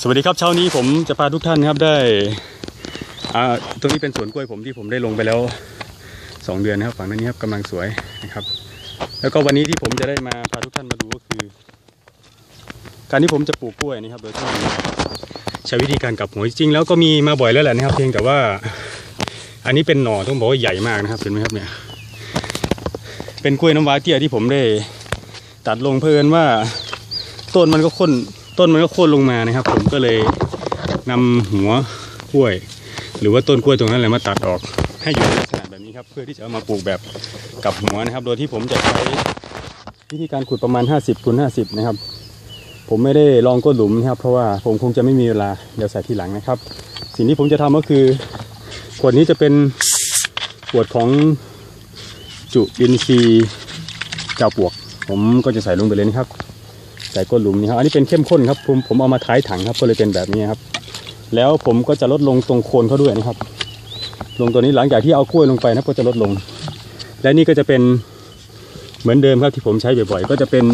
สวัสดีครับเช้านี้ผมจะพาทุกท่านนะครับได้อ่าตรงนี้เป็นสวนกล้วยผมที่ผมได้ลงไปแล้วสองเดือนนะครับฝั่งนั้นนี้ครับกำลังสวยนะครับ แล้วก็วันนี้ที่ผมจะได้มาพาทุกท่านมาดูก็คือ การที่ผมจะปลูกกล้วยนะครับโดยที่ใช้วิธีการกับหัวจริงแล้วก็มีมาบ่อยแล้วแหละนะครับ เพียงแต่ว่า อันนี้เป็นหน่อต้องบอกว่าใหญ่มากนะครับเห็นไหมครับเนี่ยเป็นกล้วยน้ำว้าเตี้ยที่ผมได้ตัดลงเพลินว่าต้นมันก็ค้น ต้นมันก็โค่นลงมานะครับ ผมก็เลยนำหัวกล้วย หรือว่าต้นกล้วยตรงนั้นแหละมาตัดออก ให้อยู่ในลักษณะแบบนี้ครับ เพื่อที่จะเอามาปลูกแบบกับหัวนะครับ โดยที่ผมจะใช้วิธีการขุดประมาณ 50คูณ50 นะครับ ผมไม่ได้ลองก้นหลุมนะครับ เพราะว่าผมคงจะไม่มีเวลาเดี๋ยวใส่ทีหลังนะครับ สิ่งที่ผมจะทำก็คือขวดนี้จะเป็นขวดของจุลินทรีย์เจ้าปวก ผมก็จะใส่ลงไปเลยนะครับ ใส่ก้นหลุมนี่ครับอันนี้เป็นเข้มข้นครับผมผมเอามาท้ายถังครับก็เลยเป็นแบบนี้ครับ แล้วผมก็จะลดลงตรงโคนเขาด้วยนะครับ ลงตัวนี้หลังจากที่เอากล้วยลงไปนะครับก็จะลดลง และนี่ก็จะเป็นเหมือนเดิมครับที่ผมใช้บ่อยๆก็จะเป็น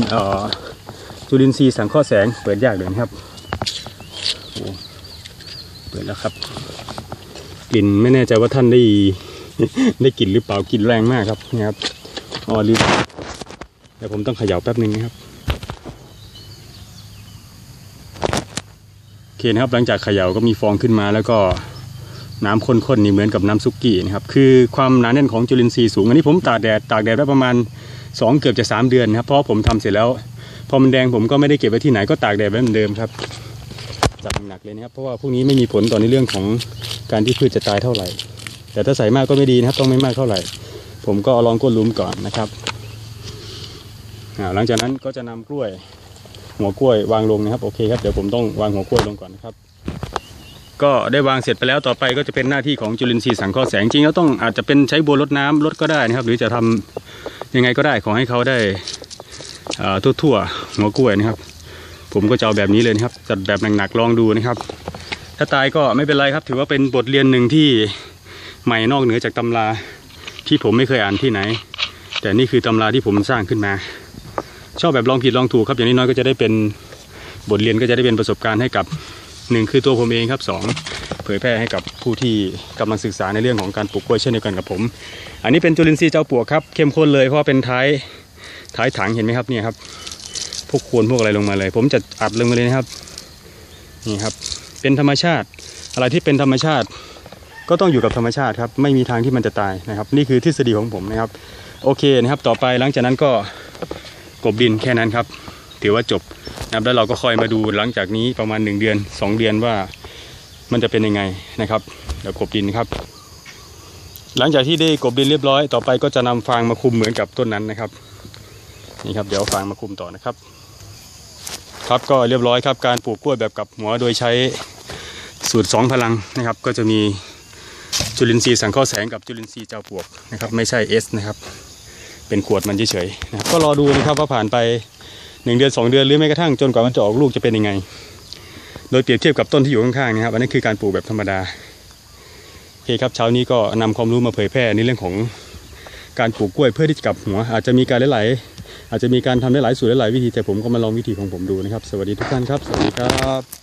จุลินทรีย์สังเคราะห์แสงเปิดยากเลยนะครับเปิดแล้วครับ กลิ่นไม่แน่ใจว่าท่านได้ได้กลิ่นหรือเปล่ากลิ่นแรงมากครับนี่ครับอ๋อลืมเดี๋ยวผมต้องเขย่าแป๊บนึงนะครับ โอ เคนะครับหลังจากเขย่าก็มีฟองขึ้นมาแล้วก็น้ำข้นๆนี่เหมือนกับน้ำซุกี้นะครับคือความหนาแน่นของจุลินทรีย์สูง อันนี้ผมตากแดดตากแดดไว้ประมาณ 2 เกือบจะ 3 เดือนนะครับเพราะผมทำเสร็จแล้วพอมันแดงผมก็ไม่ได้เก็บไว้ที่ไหนก็ตากแดดไว้เหมือนเดิมครับจับหนักเลยนะครับเพราะว่าพวกนี้ไม่มีผลต่อในเรื่องของการที่พืชจะตายเท่าไหร่ แต่ถ้าใส่มากก็ไม่ดีนะครับ ต้องไม่มากเท่าไหร่ ผมก็เอาลองก้นลุมก่อนนะครับหลังจากนั้นก็จะนำกล้วย หัวกล้วยวางลงนะครับโอเคครับเดี๋ยวผมต้องวางหัวกล้วยลงก่อนนะครับ ก็ได้วางเสร็จไปแล้วต่อไปก็จะเป็นหน้าที่ของจุลินทรีย์สังเคราะห์แสงจริงแล้วต้องอาจจะเป็นใช้บัวรดน้ำรดก็ได้นะครับ หรือจะทำยังไงก็ได้ขอให้เขาได้อ่าทั่วๆหัวกล้วยนะครับ ผมก็จะเอาแบบนี้เลยนะครับจัดแบบหนักๆลองดูนะครับ ถ้าตายก็ไม่เป็นไรครับ ถือว่าเป็นบทเรียนหนึ่งที่ใหม่นอกเหนือจากตำราที่ผมไม่เคยอ่านที่ไหน แต่นี่คือตำราที่ผมสร้างขึ้นมา ชอบแบบลองผิดลองถูกครับอย่างน้อยๆก็จะได้เป็นบทเรียนก็จะได้เป็นประสบการณ์ให้กับหนึ่งคือตัวผมเองครับสองเผยแพร่ให้กับผู้ที่กำลังศึกษาในเรื่องของการปลูกกล้วยเช่นเดียวกันกับผม อันนี้เป็นจุลินทรีย์เจ้าปลวกครับเข้มข้นเลยเพราะเป็นท้ายท้ายถังเห็นไหมครับเนี่ยครับพวกควรพวกอะไรลงมาเลย ผมจะอัดลงมาเลยนะครับนี่ครับ เป็นธรรมชาติ อะไรที่เป็นธรรมชาติ ก็ต้องอยู่กับธรรมชาติครับไม่มีทางที่มันจะตายนะครับ นี่คือทฤษฎีของผมนะครับ โอเคนะครับ ต่อไปหลังจากนั้นก็ กบดินแค่นั้นครับ ถือว่าจบนะครับแล้วเราก็คอยมาดูหลังจากนี้ประมาณ 1 เดือน 2 เดือนว่ามันจะเป็นยังไงนะครับเดี๋ยวกบดินครับ หลังจากที่ได้กบดินเรียบร้อย ต่อไปก็จะนำฟางมาคุมเหมือนกับต้นนั้นนะครับนี่ครับเดี๋ยวฟางมาคุมต่อนะครับ ครับก็เรียบร้อยครับการปลูกกล้วยแบบกับหัวโดยใช้สูตร 2 พลังนะครับ ก็จะมีจุลินทรีย์สังเคราะห์แสงกับจุลินทรีย์เจ้าปลวกนะครับ ไม่ใช่ S นะครับ เป็นขวดมันเฉยๆนะก็รอดูนะครับว่าผ่านไปหนึ่งเดือนสองเดือนหรือแม้กระทั่งจนกว่ามันจะออกลูกจะเป็นยังไง โดยเปรียบเทียบกับต้นที่อยู่ข้างๆนะครับอันนี้คือการปลูกแบบธรรมดาโอเคครับเช้านี้ก็นำความรู้มาเผยแพร่ในเรื่องของการปลูกกล้วยเพื่อที่จะกลับหัว อาจจะมีการหลายๆอาจจะมีการทำได้หลายสูตรหลายวิธีแต่ผมก็มาลองวิธีของผมดูนะครับ สวัสดีทุกท่านครับ สวัสดีครับ